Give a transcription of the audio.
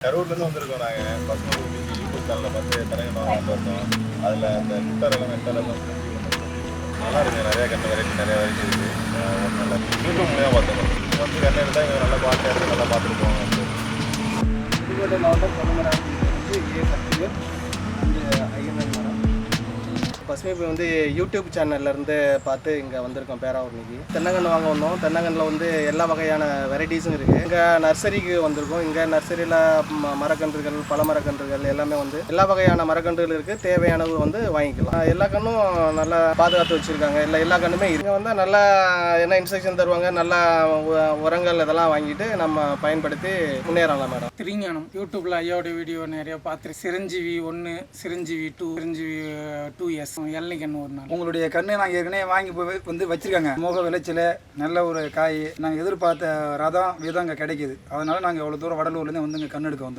கரூர்லேருந்து வந்திருக்கோம் நாங்கள் பசங்க பூமிக்கு யூடியூப் சேனலில் பார்த்து தரகணம் வாங்கிட்டு வந்தோம் அதில் அந்த முட்டை ரகம் வெட்டை ரகம் நல்லா இருக்குது நிறையா கண்ணு வெரைட்டி நிறையா வெரைட்டி இருக்குது அஹ் நல்லா யூடியூப் மூலியமாக பார்த்தோம் வந்து கண்ணை எடுத்தால் இங்கே நல்லா பார்த்து எடுத்து நல்லா பார்த்துட்டு போவாங்க வந்து புதுக்கோட்டை மாவட்டம் பொன்னமராவதி வந்து பசுமை பூமி வந்து யூடியூப் சேனல்லேருந்து பார்த்து இங்கே வந்திருக்கோம் பேராவூர்னிக்கு தென்னங்கன்று வாங்க வந்தோம். தென்னங்கன்றில் வந்து எல்லா வகையான வெரைட்டிஸும் இருக்குது இங்கே நர்சரிக்கு வந்திருக்கோம். இங்கே நர்சரியில் மரக்கன்றுகள் பல மரக்கன்றுகள் எல்லாமே வந்து எல்லா வகையான மரக்கன்றுகள் இருக்குது தேவையானது வந்து வாங்கிக்கலாம். எல்லா கண்ணும் நல்லா பாதுகாத்து வச்சுருக்காங்க. எல்லா எல்லா கன்றுமே இங்கே வந்து நல்லா என்ன இன்ஸ்ட்ரக்ஷன் தருவாங்க? நல்லா உரங்கள் இதெல்லாம் வாங்கிட்டு நம்ம பயன்படுத்தி முன்னேறலாம் மேடம் திருஞானம் யூடியூப்பில் ஐயாவோட வீடியோ நிறைய பார்த்து சிரஞ்சீவி ஒன்று Chiranjeevi two Chiranjeevi two S எல்னிக்கன் ஒரு நாள். உங்களுடைய கண்ணை நாங்கள் ஏற்கனவே வாங்கி போய் வந்து வச்சுருக்காங்க. மோக விளைச்சல் நல்ல ஒரு காய் நாங்கள் எதிர்பார்த்த ரதம் விதம் இங்கே கிடைக்குது. அதனால் நாங்கள் இவ்வளோ தூரம் வடலூர்லேருந்து வந்து இங்கே கண் எடுக்க வந்தோம்.